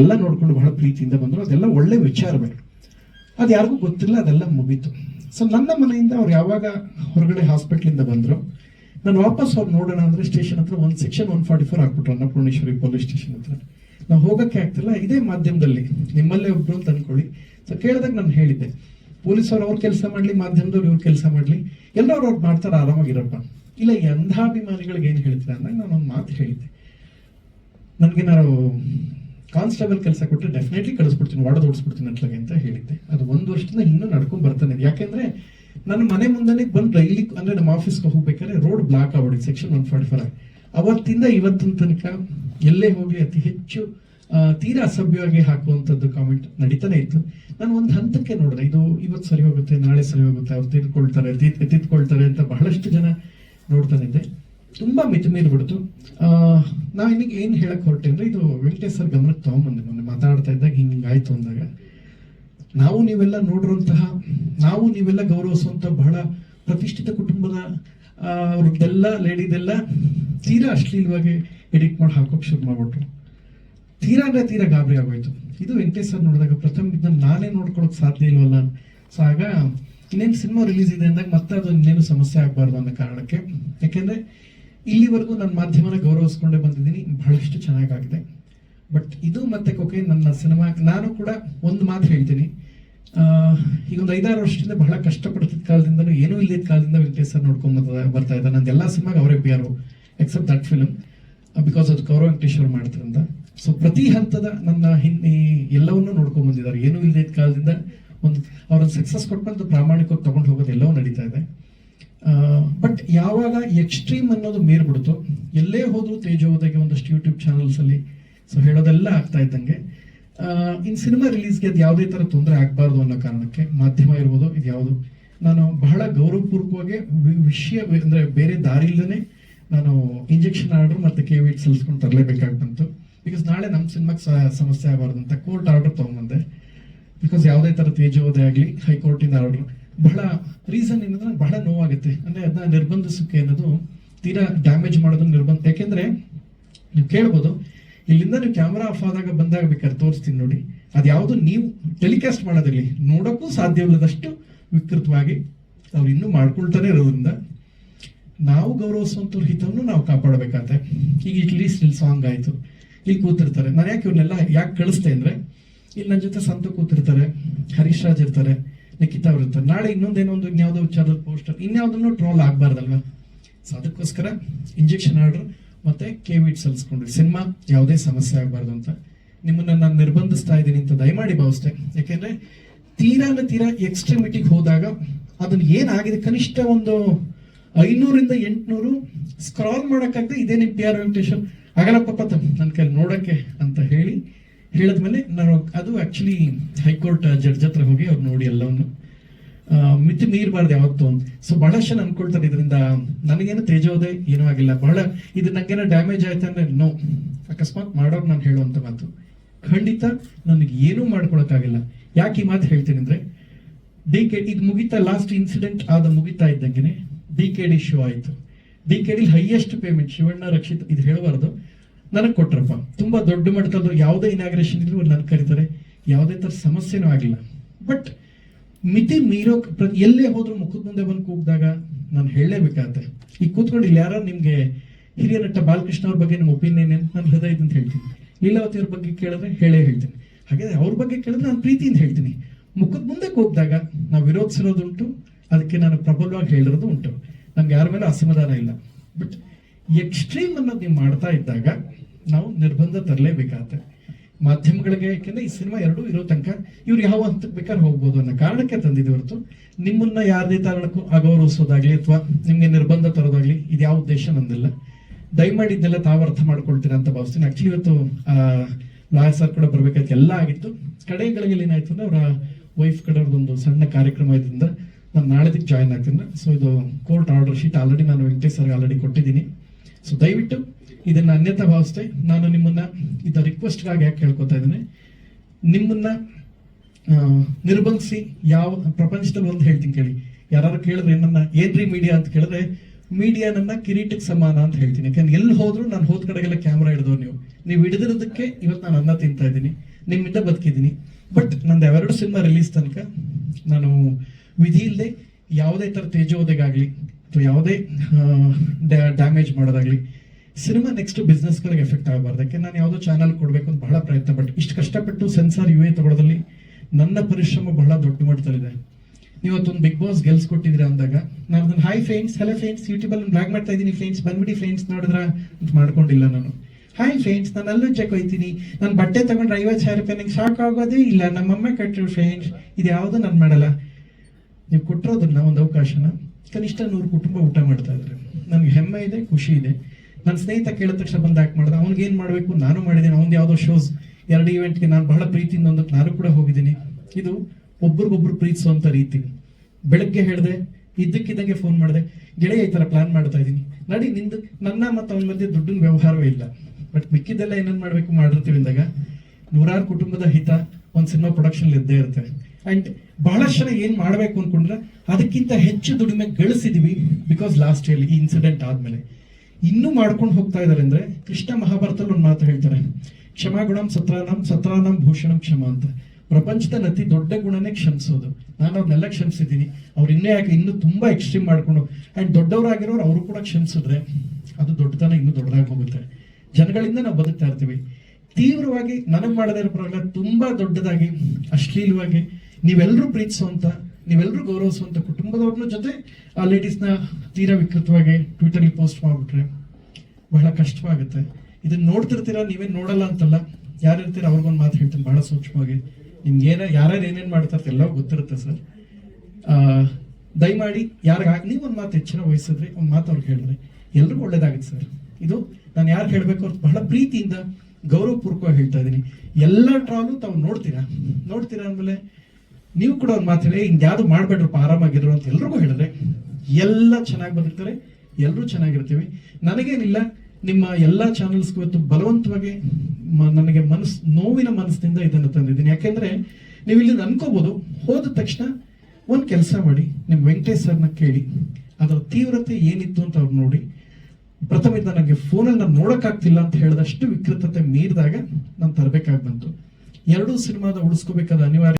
ಎಲ್ಲ ನೋಡ್ಕೊಂಡು ಬಹಳ ಪ್ರೀತಿಯಿಂದ ಬಂದರು. ಅದೆಲ್ಲ ಒಳ್ಳೆ ವಿಚಾರವೇ ಅದು ಯಾರಿಗೂ ಗೊತ್ತಿಲ್ಲ, ಅದೆಲ್ಲ ಮುಗೀತು. ಸೊ ನನ್ನ ಮನೆಯಿಂದ ಅವ್ರು ಯಾವಾಗ ಹೊರಗಡೆ ಹಾಸ್ಪಿಟ್ಲಿಂದ ಬಂದರು, ನಾನು ವಾಪಸ್ ಅವ್ರು ನೋಡೋಣ ಅಂದ್ರೆ ಸ್ಟೇಷನ್ ಹತ್ರ ಒಂದು ಸೆಕ್ಷನ್ ಒನ್ ಫಾರ್ಟಿ ಫೋರ್ ಹಾಕ್ಬಿಟ್ರು, ಅನ್ನಪೂರ್ಣೇಶ್ವರಿ ಪೊಲೀಸ್ ಸ್ಟೇಷನ್ ಹತ್ರ. ನಾವು ಹೋಗಕ್ಕೆ ಆಗ್ತಿಲ್ಲ, ಇದೇ ಮಾಧ್ಯಮದಲ್ಲಿ. ನಿಮ್ಮಲ್ಲೇ ಒಬ್ಬರು ಅಂತ ಅನ್ಕೊಳ್ಳಿ. ಸೊ ಕೇಳಿದಾಗ ನಾನು ಹೇಳಿದ್ದೆ, ಪೊಲೀಸವ್ರು ಅವ್ರ ಕೆಲಸ ಮಾಡಲಿ, ಮಾಧ್ಯಮದವ್ರು ಇವ್ರ ಕೆಲಸ ಮಾಡಲಿ. ಎಲ್ಲರೂ ಅವ್ರು ಮಾಡ್ತಾರೆ, ಆರಾಮಾಗಿರಪ್ಪ. ಇಲ್ಲ, ಎಂಥ ಅಭಿಮಾನಿಗಳಿಗೆ ಏನು ಹೇಳ್ತೀರಾ ಅಂದಾಗ ನಾನು ಒಂದು ಮಾತು ಹೇಳಿದ್ದೆ. ನನಗೆ ನಾನು ಕಾನ್ಸ್ಟೇಬಲ್ ಕೆಲಸ ಕೊಟ್ಟರೆ ಡೆಫಿನೆಟ್ಲಿ ಕಳಿಸ್ಬಿಡ್ತೀನಿ ಒಡೆದು ಓಡಿಸ್ಬಿಡ್ತೀನಿ ಅಟ್ಲಾಗೆ ಅಂತ ಹೇಳಿದ್ದೆ. ಅದು ಒಂದು ವರ್ಷದಿಂದ ಇನ್ನೂ ನಡ್ಕೊಂಡು ಬರ್ತಾನೆ. ಯಾಕೆಂದ್ರೆ ನನ್ನ ಮನೆ ಮುಂದೆ ಬಂದು ಇಲ್ಲಿ ಅಂದ್ರೆ ನಮ್ಮ ಆಫೀಸ್ಗೆ ಹೋಗ್ಬೇಕಾದ್ರೆ ರೋಡ್ ಬ್ಲಾಕ್ ಆಗ್ಬಿಡಿ ಸೆಕ್ಷನ್ ಒನ್ ಫಾರ್ಟಿ ಫೋರ್ ಅವತ್ತಿಂದ ಇವತ್ತಿನ ತನಕ ಎಲ್ಲೇ ಹೋಗಲಿ ಅತಿ ಹೆಚ್ಚು ತೀರಾ ಅಸಭ್ಯವಾಗಿ ಹಾಕುವಂಥದ್ದು ಕಾಮೆಂಟ್ ನಡೀತಾನೆ ಇತ್ತು. ನಾನು ಒಂದು ಹಂತಕ್ಕೆ ನೋಡಿದೆ. ಇದು ಇವತ್ತು ಸರಿ ಹೋಗುತ್ತೆ, ನಾಳೆ ಸರಿ ಹೋಗುತ್ತೆ, ಅವ್ರು ತಿದ್ಕೊಳ್ತಾರೆ ತಿದ್- ತಿದ್ಕೊಳ್ತಾರೆ ಅಂತ ಬಹಳಷ್ಟು ಜನ ನೋಡ್ತಾನೆ ಇದ್ದೆ. ತುಂಬಾ ಮಿತಿ ಮೀರಿಬಿಡ್ತು ನಾವ್ ಇನ್ನೀಗ ಏನು ಹೇಳಕ್ಕೆ ಹೊರಟೆ ಇದು ವೆಂಕಟೇಶ್ ಸರ್ ಗಮನಕ್ಕೆ ತಗೊಂಬಂದೆ. ಮೊನ್ನೆ ಮಾತಾಡ್ತಾ ಇದ್ದಾಗ ಹಿಂಗಾಯ್ತು ಅಂದಾಗ. ನಾವು ನೀವೆಲ್ಲ ನೋಡಿರುವಂತಹ, ನಾವು ನೀವೆಲ್ಲ ಗೌರವಿಸುವಂಥ ಬಹಳ ಪ್ರತಿಷ್ಠಿತ ಕುಟುಂಬದ ಅವ್ರದ್ದೆಲ್ಲ ಲೇಡಿದೆಲ್ಲ ತೀರಾ ಅಶ್ಲೀಲವಾಗಿ ಎಡಿಟ್ ಮಾಡಿ ಹಾಕೋಕೆ ಶುರು ಮಾಡ್ಬಿಟ್ರು. ತೀರಾ ಅಂದರೆ ತೀರಾ ಗಾಬರಿ ಆಗೋಯ್ತು. ಇದು ವೆಂಕಟೇಶ್ ಸರ್ ನೋಡಿದಾಗ ಪ್ರಥಮ ಇದನ್ನ ನಾನೇ ನೋಡ್ಕೊಳಕ್ ಸಾಧ್ಯ ಇಲ್ವಲ್ಲ ಸೊ ಆಗ ಇನ್ನೇನು ಸಿನಿಮಾ ರಿಲೀಸ್ ಇದೆ ಅಂದಾಗ ಮತ್ತೆ ಅದು ಇನ್ನೇನು ಸಮಸ್ಯೆ ಆಗಬಾರ್ದು ಅನ್ನೋ ಕಾರಣಕ್ಕೆ. ಯಾಕೆಂದ್ರೆ ಇಲ್ಲಿವರೆಗೂ ನನ್ನ ಮಾಧ್ಯಮನ ಗೌರವಿಸ್ಕೊಂಡೇ ಬಂದಿದ್ದೀನಿ. ಬಹಳಷ್ಟು ಚೆನ್ನಾಗಾಗಿದೆ. ಬಟ್ ಇದು ಮತ್ತೆ ಕೊಕೆ ನನ್ನ ಸಿನಿಮಾ, ನಾನು ಕೂಡ ಒಂದು ಮಾತು ಹೇಳ್ತೀನಿ. ಈಗ ಒಂದು ಐದಾರು ವರ್ಷದಿಂದ ಬಹಳ ಕಷ್ಟಪಡ್ತಿದ್ದ ಕಾಲದಿಂದಲೂ ಏನೂ ಇಲ್ಲದ ಕಾಲದಿಂದ ವೆಂಕಟೇಶ್ ಸರ್ ನೋಡ್ಕೊಂಡ್ ಬರ್ತಾ- ಇದ್ದಾರೆ. ನಂದು ಎಲ್ಲ ಸಿನಿಮಾಗೆ ಅವರೇ P R except that film because ಅದು ಗೌರವ ವೆಂಕಟೇಶ್ ಅವ್ರು ಸೊ ಪ್ರತಿ ಹಂತದ ನನ್ನ ಹಿಂದೆ ಎಲ್ಲವನ್ನೂ ನೋಡ್ಕೊಂಡ್ ಬಂದಿದ್ದಾರೆ. ಏನೂ ಇಲ್ಲದ ಕಾಲದಿಂದ ಒಂದು ಅವ್ರನ್ನ ಸಕ್ಸಸ್ ಕೊಟ್ಕೊಂಡು ಪ್ರಾಮಾಣಿಕವಾಗಿ ತಗೊಂಡು ಹೋಗೋದು ಎಲ್ಲವೂ ನಡೀತಾ ಇದೆ. ಬಟ್ ಯಾವಾಗ ಎಕ್ಸ್ಟ್ರೀಮ್ ಅನ್ನೋದು ಮೇರ್ಬಿಡ್ತು ಎಲ್ಲೇ ಹೋದರೂ ತೇಜೋದಗೆ ಒಂದಷ್ಟು ಯೂಟ್ಯೂಬ್ ಚಾನಲ್ಸಲ್ಲಿ ಸೊ ಹೇಳೋದೆಲ್ಲ ಆಗ್ತಾ ಇದ್ದಂಗೆ. ಆ, ಇನ್ ಸಿನಿಮಾ ರಿಲೀಸ್ಗೆ ಅದು ಯಾವುದೇ ತರ ತೊಂದರೆ ಆಗಬಾರ್ದು ಅನ್ನೋ ಕಾರಣಕ್ಕೆ ಮಾಧ್ಯಮ ಇರ್ಬೋದು ಇದು ಯಾವುದು. ನಾನು ಬಹಳ ಗೌರವಪೂರ್ವಕವಾಗಿ ವಿಷಯ ಅಂದ್ರೆ ಬೇರೆ ದಾರಿ ನಾನು ಇಂಜೆಕ್ಷನ್ ಆರ್ಡರ್ ಮತ್ತೆ ಕೆ ವಿಟ್ ಸಲ್ಲಿಸ್ಕೊಂಡು ತರಲೇಬೇಕಾಗಿ ಬಂತು ಬಿಕಾಸ್ ನಾಳೆ ನಮ್ಮ ಸಿನಿಮಾಗೆ ಸಮಸ್ಯೆ ಆಗಬಾರ್ದು ಅಂತ ಕೋರ್ಟ್ ಆರ್ಡರ್ ತಗೊಂಬಂದೆ. ಬಿಕಾಸ್ ಯಾವುದೇ ತರ ತೇಜೋದೇ ಆಗಲಿ ಹೈಕೋರ್ಟಿಂದ ಆರ್ಡರ್ ಬಹಳ ರೀಸನ್ ಏನಂದ್ರೆ ಬಹಳ ನೋವಾಗುತ್ತೆ. ಅಂದ್ರೆ ಅದನ್ನ ನಿರ್ಬಂಧಿಸಕ್ಕೆ ಅನ್ನೋದು ತೀರಾ ಡ್ಯಾಮೇಜ್ ಮಾಡೋದನ್ನ ನಿರ್ಬಂಧ ಯಾಕೆಂದ್ರೆ ನೀವು ಕೇಳ್ಬೋದು, ಇಲ್ಲಿಂದ ನೀವು ಕ್ಯಾಮ್ರಾ ಆಫ್ ಆದಾಗ ಬಂದಾಗ ಬೇಕಾದ್ರೆ ತೋರಿಸ್ತೀನಿ ನೋಡಿ. ಅದ್ಯಾವುದು ನೀವು ಟೆಲಿಕಾಸ್ಟ್ ಮಾಡೋದಿರಲಿ. ನೋಡೋಕ್ಕೂ ಸಾಧ್ಯವಿಲ್ಲದಷ್ಟು ವಿಕೃತವಾಗಿ ಅವ್ರು ಇನ್ನೂ ಮಾಡ್ಕೊಳ್ತಾನೆ ಇರೋದ್ರಿಂದ ನಾವು ಗೌರವಿಸುವಂಥವ್ರ ಹಿತವನ್ನು ನಾವು ಕಾಪಾಡಬೇಕಾಗತ್ತೆ ಈಗ ಇಟ್ಲಿ ಸ್ಟಿಲ್ ಸಾಂಗ್ ಆಯಿತು. ಇಲ್ಲಿ ಕೂತಿರ್ತಾರೆ. ನಾನು ಯಾಕೆ ಇವ್ರನ್ನೆಲ್ಲ ಯಾಕೆ ಕಳಿಸ್ತೆ ಅಂದರೆ, ಇಲ್ಲಿ ನನ್ನ ಜೊತೆ ಸಂತ ಕೂತಿರ್ತಾರೆ, ಹರೀಶ್ ರಾಜ್ ಇರ್ತಾರೆ. ನಿಖಿತಾ ವೃತ್ತ ನಾಳೆ ಇನ್ನೊಂದೇನೊಂದು ಇನ್ಯಾವುದೋ ವಿಚಾರದ ಪೋಸ್ಟರ್ ಇನ್ಯಾವುದನ್ನು ಟ್ರೋಲ್ ಆಗಬಾರ್ದಲ್ವಾ? ಸೊ ಅದಕ್ಕೋಸ್ಕರ ಇಂಜೆಕ್ಷನ್ ಆರ್ಡರ್ ಮತ್ತೆ ಕೆ ವಿಟ್ ಸಲ್ಲಿಸ್ಕೊಂಡ್ರಿ. ಸಿನಿಮಾ ಯಾವುದೇ ಸಮಸ್ಯೆ ಆಗಬಾರ್ದು ಅಂತ. ನಿಮ್ಮನ್ನ ನಾನು ನಿರ್ಬಂಧಿಸ್ತಾ ಇದ್ದೀನಿ ಅಂತ ದಯಮಾಡಿ ಭಾವಿಸ್ತೆ. ಯಾಕೆಂದ್ರೆ ತೀರಾನ ತೀರಾ ಎಕ್ಸ್ಟ್ರೀಮಿಟಿಗೆ ಹೋದಾಗ ಅದನ್ನ ಏನಾಗಿದೆ? ಕನಿಷ್ಠ ಒಂದು ಐನೂರಿಂದ ಎಂಟುನೂರು ಸ್ಕ್ರಾಲ್ ಮಾಡೋಕ್ಕಾಗದೆ ಇದೇ ನಿಮ್ಮ ಪಿ ಆರ್ ವೆಂಕಟೇಶನ್ ಆಗಲ್ಲಪ್ಪ ನನ್ನ ಕೈಲಿ ನೋಡೋಕ್ಕೆ ಅಂತ ಹೇಳಿ ಹೇಳಿದ್ಮೇಲೆ ನಾನು ಅದು ಆಕ್ಚುಲಿ ಹೈಕೋರ್ಟ್ ಜಡ್ಜ್ ಹತ್ರ ಹೋಗಿ ಅವ್ರು ನೋಡಿ ಎಲ್ಲವನ್ನು. ಮಿತಿ ಮೀರಬಾರ್ದು ಯಾವತ್ತು ಅಂತ. ಸೊ ಬಹಳಷ್ಟು ಜನ ಅನ್ಕೊಳ್ತಾರೆ ಇದರಿಂದ ನನಗೇನು ತೇಜೋದೆ ಏನೂ ಆಗಿಲ್ಲ. ಬಹಳ, ಇದು ನಂಗೇನ ಡ್ಯಾಮೇಜ್ ಆಯ್ತು ಅಂದ್ರೆ ನೋ ಅಕಸ್ಮಾತ್ ಮಾಡೋರು ನಾನು ಹೇಳುವಂತ ಮಾತು. ಖಂಡಿತ ನನಗೆ ಏನೂ ಮಾಡ್ಕೊಳಕ್ಕಾಗಿಲ್ಲ. ಯಾಕೆ ಈ ಮಾತು ಹೇಳ್ತೀನಿ ಅಂದ್ರೆ ಡಿ ಕೆ ಇದು ಮುಗಿತಾ ಲಾಸ್ಟ್ ಇನ್ಸಿಡೆಂಟ್ ಆದ ಮುಗಿತಾ ಇದ್ದಂಗೆನೆ ಡಿ ಕೆ ಡಿ ಶೋ ಆಯಿತು. D K D highest payment Shivanna Rakshit ಇದು ಹೇಳಬಾರ್ದು. ನನಗೆ ಕೊಟ್ರಪ್ಪ. ತುಂಬಾ ದೊಡ್ಡ ಮಟ್ಟದಲ್ಲಿ ಯಾವುದೇ ಇನಾಗ್ರೇಷನ್ ಇದ್ರು ನನ್ ಕರೀತಾರೆ. ಯಾವುದೇ ತರ ಸಮಸ್ಯೆನೂ ಆಗಿಲ್ಲ. ಬಟ್ ಮಿತಿ ಮೀರೋ ಎಲ್ಲೇ ಹೋದ್ರು ಮುಖದ ಮುಂದೆ ಬಂದು ಕೂಗ್ದಾಗ ನಾನು ಹೇಳಲೇಬೇಕಾಗತ್ತೆ ಈಗ ಕೂತ್ಕೊಂಡು ಇಲ್ಲಿ ಯಾರು ನಿಮ್ಗೆ ಹಿರಿಯ ನಟ ಬಾಲಕೃಷ್ಣ ಅವ್ರ ಬಗ್ಗೆ ನಿಮ್ಮ ಒಪಿನಿಯನ್ ಏನು? ನಾನು ಹೃದಯದಿಂದ ಹೇಳ್ತೀನಿ. ಲೀಲಾವತಿ ಅವ್ರ ಬಗ್ಗೆ ಕೇಳಿದ್ರೆ ಹೇಳೇ ಹೇಳ್ತೀನಿ. ಹಾಗಾದ್ರೆ ಅವ್ರ ಬಗ್ಗೆ ಕೇಳಿದ್ರೆ ನಾನು ಪ್ರೀತಿಯಿಂದ ಹೇಳ್ತೀನಿ. ಮುಖದ ಮುಂದೆ ಕೂಗಿದಾಗ ನಾವು ವಿರೋಧಿಸಿರೋದುಂಟು, ಅದಕ್ಕೆ ನಾನು ಪ್ರಬಲವಾಗಿ ಹೇಳಿರೋದು ಉಂಟು. ನಮ್ಗೆ ಯಾರ ಮೇಲೆ ಅಸಮಾಧಾನ ಇಲ್ಲ. ಬಟ್ ಎಕ್ಸ್ಟ್ರೀಮ್ ಅನ್ನೋದು ನೀವು ಮಾಡ್ತಾ ಇದ್ದಾಗ ನಾವು ನಿರ್ಬಂಧ ತರಲೇಬೇಕಾಗತ್ತೆ ಮಾಧ್ಯಮಗಳಿಗೆ, ಯಾಕೆಂದ್ರೆ ಈ ಸಿನಿಮಾ ಎರಡೂ ಇರೋ ತನಕ ಇವ್ರು ಯಾವ ಹಂತಕ್ಕೆ ಬೇಕಾದ್ರೆ ಹೋಗ್ಬೋದು ಅನ್ನೋ ಕಾರಣಕ್ಕೆ ತಂದಿದ್ದೆ ಹೊರತು. ನಿಮ್ಮನ್ನ ಯಾವುದೇ ಕಾರಣಕ್ಕೂ ಅಗೌರವಿಸೋದಾಗ್ಲಿ ಅಥವಾ ನಿಮಗೆ ನಿರ್ಬಂಧ ತರೋದಾಗ್ಲಿ ಇದು ಯಾವ ಉದ್ದೇಶ ನಂದಿಲ್ಲ. ದಯಮಾಡಿ ಇದೆಲ್ಲ ತಾವು ಅರ್ಥ ಮಾಡ್ಕೊಳ್ತೀರಾ ಅಂತ ಭಾವಿಸ್ತೀನಿ. ಆ್ಯಕ್ಚುಲಿ ಇವತ್ತು ಲಾಯರ್ ಸರ್ ಕೂಡ ಬರಬೇಕಾಯ್ತು. ಎಲ್ಲ ಆಗಿತ್ತು. ಕಡೆಗಳಿಗೆ ಏನಾಯ್ತು ಅಂದ್ರೆ ಅವರ ವೈಫ್ ಕಡೆಯವ್ರದ್ದೊಂದು ಸಣ್ಣ ಕಾರ್ಯಕ್ರಮ ಇದ್ರಿಂದ ನಾನು ನಾಳೆದಕ್ಕೆ ಜಾಯ್ನ್ ಆಗ್ತೀನಿ. ಸೊ ಇದು ಕೋರ್ಟ್ ಆರ್ಡರ್ ಶೀಟ್ ಆಲ್ರೆಡಿ ನಾನು ವೆಂಕಟೇಶ್ ಸರ್ಗೆ ಆಲ್ರೆಡಿ ಕೊಟ್ಟಿದ್ದೀನಿ. ಸೊ ದಯವಿಟ್ಟು ಇದನ್ನ ಅನ್ಯತಾ ಭಾವಿಸ್ತೆ ನಾನು ನಿಮ್ಮನ್ನ ಇದ ರಿಕ್ವೆಸ್ಟ್ಗಾಗಿ ಯಾಕೆ ಕೇಳ್ಕೊತಾ ಇದ್ದೀನಿ. ನಿಮ್ಮನ್ನ ನಿರ್ಬಂಧಿಸಿ ಯಾವ ಪ್ರಪಂಚದಲ್ಲಿ ಒಂದು ಹೇಳ್ತೀನಿ ಕೇಳಿ. ಯಾರು ಕೇಳಿದ್ರೆ ನನ್ನ ಏನ್ರಿ ಮೀಡಿಯಾ ಅಂತ ಕೇಳಿದ್ರೆ ಮೀಡಿಯಾ ನನ್ನ ಕಿರೀಟಕ್ಕೆ ಸಮಾನ ಅಂತ ಹೇಳ್ತೀನಿ. ಯಾಕಂದ್ರೆ ಎಲ್ಲಿ ಹೋದ್ರು ನಾನು ಹೋದ ಕಡೆಗೆಲ್ಲ ಕ್ಯಾಮ್ರಾ ಹಿಡಿದವ್ರು ನೀವು. ನೀವು ಹಿಡಿದಿರೋದಕ್ಕೆ ಇವತ್ತು ನಾನು ಅನ್ನ ತಿಂತಾ ಇದ್ದೀನಿ. ನಿಮ್ಮಿಂದ ಬದುಕಿದ್ದೀನಿ. ಬಟ್ ನಂದು ಎರಡು ಸಿನಿಮಾ ರಿಲೀಸ್ ತನಕ ನಾನು ವಿಧಿ ಇಲ್ಲದೆ ಯಾವುದೇ ಥರ ತೇಜೋವಧೆಗಾಗಲಿ ಅಥವಾ ಯಾವುದೇ ಡ್ಯಾಮೇಜ್ ಮಾಡೋದಾಗಲಿ ಸಿನಿಮಾ ನೆಕ್ಸ್ಟ್ ಬಿಸ್ನೆಸ್ಗಳಿಗೆ ಎಫೆಕ್ಟ್ ಆಗಬಾರ್ದು. ನಾನು ಯಾವುದೋ ಚಾನಲ್ ಕೊಡಬೇಕು ಅಂತ ಬಹಳ ಪ್ರಯತ್ನ ಪಟ್ಟು ಇಷ್ಟು ಕಷ್ಟಪಟ್ಟು ಸೆನ್ಸಾರ್ ಯು ಎ ತಗೊಳ್ಳೋದ್ರಲ್ಲಿ ನನ್ನ ಪರಿಶ್ರಮ ಬಹಳ ದೊಡ್ಡ ಮಟ್ಟದಲ್ಲಿದೆ. ನೀವು ಅದೊಂದು ಬಿಗ್ ಬಾಸ್ ಗೆಲ್ಸ್ಕೊಟ್ಟಿದ್ರೆ ಅಂದಾಗ, ನಾನು ಅದನ್ನು ಹಾಯ್ ಫ್ರೆಂಡ್ಸ್ ಹಲೋ ಫ್ರೆಂಡ್ಸ್ ಯೂಟ್ಯೂಬಲ್ಲಿ ಬ್ಲಾಗ್ ಮಾಡ್ತಾ ಇದ್ದೀನಿ ಫ್ರೆಂಡ್ಸ್ ಬಂದ್ಬಿಡಿ ಫ್ರೆಂಡ್ಸ್ ನೋಡಿದ್ರ? ಅಂತ ಮಾಡ್ಕೊಂಡಿಲ್ಲ ನಾನು. ಹಾಯ್ ಫ್ರೆಂಡ್ಸ್ ನಾನು ಅಲ್ಲೂ ಚೆಕ್ ಹೋಯ್ತೀನಿ ನಾನು ಬಟ್ಟೆ ತಗೊಂಡ್ರೆ ಐವತ್ತು ಸಾವಿರ ರೂಪಾಯಿ ನಂಗೆ ಶಾಕ್ ಆಗೋದೇ ಇಲ್ಲ. ನಮ್ಮಮ್ಮ ಕಟ್ಟಿರೋ ಫ್ರೆಂಡ್ಸ್ ಇದು ಯಾವುದೂ ನಾನು ಮಾಡಲ್ಲ. ನೀವು ಕೊಟ್ಟಿರೋದನ್ನ ಒಂದು ಅವಕಾಶನ ಕನಿಷ್ಠ ನೂರು ಕುಟುಂಬ ಊಟ ಮಾಡ್ತಾ ಇದ್ದಾರೆ ನನಗೆ ಹೆಮ್ಮೆ ಇದೆ, ಖುಷಿ ಇದೆ. ನನ್ನ ಸ್ನೇಹಿತ ಕೇಳಿದ ತಕ್ಷಣ ಬಂದು ಆಕ್ಟ್ ಮಾಡಿದೆ, ಅವ್ನಿಗೆ ಏನು ಮಾಡಬೇಕು? ನಾನು ಮಾಡಿದ್ದೀನಿ ಅವ್ನು ಯಾವುದೋ ಶೋಸ್ ಎರಡು ಇವೆಂಟ್ಗೆ ನಾನು ಬಹಳ ಪ್ರೀತಿಯಿಂದ ಒಂದಕ್ಕೆ ನಾನು ಕೂಡ ಹೋಗಿದ್ದೀನಿ. ಇದು ಒಬ್ರಿಗೊಬ್ರು ಪ್ರೀತಿಸುವಂಥ ರೀತಿ. ಬೆಳಗ್ಗೆ ಹೇಳಿದೆ, ಇದ್ದಕ್ಕಿದ್ದಂಗೆ ಫೋನ್ ಮಾಡಿದೆ, ಗೆಳೆಯ, ಈ ಥರ ಪ್ಲಾನ್ ಮಾಡ್ತಾ ಇದ್ದೀನಿ. ನಡಿ, ನಿಂದು, ನನ್ನ ಮತ್ತು ಅವನ ಮಧ್ಯೆ ದುಡ್ಡಿನ ವ್ಯವಹಾರವೇ ಇಲ್ಲ. ಬಟ್ ಮಿಕ್ಕಿದ್ದೆಲ್ಲ ಏನೇನು ಮಾಡಬೇಕು? ಮಾಡಿರ್ತೀವಿ ಅಂದಾಗ ನೂರಾರು ಕುಟುಂಬದ ಹಿತ ಒಂದು ಸಿನಿಮಾ ಪ್ರೊಡಕ್ಷನ್ ಇದ್ದೇ ಇರುತ್ತೆ. ಅಂಡ್ ಬಹಳಷ್ಟು ಜನ ಏನ್ ಮಾಡ್ಬೇಕು ಅನ್ಕೊಂಡ್ರೆ ಅದಕ್ಕಿಂತ ಹೆಚ್ಚು ದುಡಿಮೆ ಗಳಿಸಿದೀವಿ ಬಿಕಾಸ್ ಲಾಸ್ಟ್ ಇಯರ್ ಈ ಇನ್ಸಿಡೆಂಟ್ ಆದ್ಮೇಲೆ. ಇನ್ನೂ ಮಾಡ್ಕೊಂಡು ಹೋಗ್ತಾ ಇದಾರೆ ಅಂದ್ರೆ ಕೃಷ್ಣ ಮಹಾಭಾರತದಲ್ಲಿ ಒಂದು ಮಾತು ಹೇಳ್ತಾರೆ. ಕ್ಷಮಾಗುಣಂ ಸತ್ರಾನಂ ಸತ್ರಾನಂ ಭೂಷಣಂ ಕ್ಷಮ ಅಂತ. ಪ್ರಪಂಚದ ಅತಿ ದೊಡ್ಡ ಗುಣನೇ ಕ್ಷಮಿಸೋದು. ನಾನು ಅವ್ರನ್ನೆಲ್ಲ ಕ್ಷಮಿಸಿದ್ದೀನಿ. ಅವ್ರು ಇನ್ನೇ ಯಾಕೆ ಇನ್ನೂ ತುಂಬಾ ಎಕ್ಸ್ಟ್ರೀಮ್ ಮಾಡ್ಕೊಂಡು ಅಂಡ್ ದೊಡ್ಡವರಾಗಿರೋರು ಅವರು ಕೂಡ ಕ್ಷಮಿಸಿದ್ರೆ ಅದು ದೊಡ್ಡತನ ಇನ್ನೂ ದೊಡ್ಡದಾಗಿ ಹೋಗುತ್ತೆ. ಜನಗಳಿಂದ ನಾವು ಬದುಕ್ತಾ ಇರ್ತೀವಿ. ತೀವ್ರವಾಗಿ ನನಗೆ ಮಾಡದೇ ಇರೋ ಪರವಾಗಿಲ್ಲ ತುಂಬಾ ದೊಡ್ಡದಾಗಿ, ಅಶ್ಲೀಲವಾಗಿ ನೀವೆಲ್ಲರೂ ಪ್ರೀತಿಸುವಂತ ನೀವೆಲ್ಲರೂ ಗೌರವಿಸುವಂತ ಕುಟುಂಬದವ್ರನ್ನ ಜೊತೆ ಆ ಲೇಡೀಸ್ನ ತೀರಾ ವಿಕೃತವಾಗಿ ಟ್ವಿಟರ್ಗೆ ಪೋಸ್ಟ್ ಮಾಡಿಬಿಟ್ರೆ ಬಹಳ ಕಷ್ಟವಾಗುತ್ತೆ. ಇದನ್ನ ನೋಡ್ತಿರ್ತೀರಾ, ನೀವೇನು ನೋಡಲ್ಲ ಅಂತಲ್ಲ. ಯಾರು ಇರ್ತೀರ, ಅವ್ರಿಗೊಂದು ಮಾತು ಹೇಳ್ತೀನಿ, ಬಹಳ ಸೂಕ್ಷ್ಮವಾಗಿ. ನಿಮ್ಗೆ ಏನ ಯಾರ್ಯಾರು ಏನೇನ್ ಮಾಡ್ತಾರೆ ಎಲ್ಲವೂ ಗೊತ್ತಿರುತ್ತೆ ಸರ್. ದಯಮಾಡಿ ಯಾರಿಗಾಗಿ ನೀವು ಒಂದು ಮಾತು ಹೆಚ್ಚಿನ ವಹಿಸಿದ್ರಿ ಒಂದು ಮಾತು ಅವ್ರಿಗೆ ಹೇಳಿದ್ರಿ ಎಲ್ರಿಗೂ ಒಳ್ಳೇದಾಗುತ್ತೆ ಸರ್. ಇದು ನಾನು ಯಾರು ಹೇಳಬೇಕು ಅವ್ರು ಬಹಳ ಪ್ರೀತಿಯಿಂದ ಗೌರವಪೂರ್ವಕವಾಗಿ ಹೇಳ್ತಾ ಇದ್ದೀನಿ. ಎಲ್ಲ ಟ್ರಾಲು ತಾವು ನೋಡ್ತೀರಾ? ನೋಡ್ತೀರಾ ಅಂದಮೇಲೆ ನೀವು ಕೂಡ ಒಂದು ಮಾತು ಹೇಳಿ, ಹಿಂಗೆ ಯಾವುದು ಮಾಡಬೇಡ್ರಪ್ಪ, ಆರಾಮಾಗಿದ್ರು ಅಂತ ಎಲ್ರಿಗೂ ಹೇಳಿದ್ರೆ, ಎಲ್ಲ ಚೆನ್ನಾಗಿ ಬದುಕ್ತಾರೆ ಎಲ್ಲರೂ ಚೆನ್ನಾಗಿರ್ತೀವಿ. ನನಗೇನಿಲ್ಲ, ನಿಮ್ಮ ಎಲ್ಲ ಚಾನೆಲ್ಸ್ಗೂ ಇವತ್ತು ಬಲವಂತವಾಗಿ ನನಗೆ ಮನಸ್, ನೋವಿನ ಮನಸ್ಸಿನಿಂದ ಇದನ್ನು ತಂದಿದ್ದೀನಿ. ಯಾಕೆಂದರೆ ನೀವು ಇಲ್ಲಿ ಅನ್ಕೋಬಹುದು ಹೋದ ತಕ್ಷಣ ಒಂದು ಕೆಲಸ ಮಾಡಿ ನಿಮ್ಮ ವೆಂಕಟೇಶ್ ಸರ್ನ ಕೇಳಿ, ಅದರ ತೀವ್ರತೆ ಏನಿತ್ತು ಅಂತ ಅವ್ರು ನೋಡಿ. ಪ್ರಥಮದಿಂದ ನನಗೆ ಫೋನಲ್ಲಿ ನೋಡೋಕ್ಕಾಗ್ತಿಲ್ಲ ಅಂತ ಹೇಳಿದಷ್ಟು ವಿಕೃತತೆ ಮೀರಿದಾಗ ನಾನು ತರಬೇಕಾಗಿ ಬಂತು. ಎರಡೂ ಸಿನಿಮಾದ ಉಳಿಸ್ಕೋಬೇಕಾದ ಅನಿವಾರ್ಯ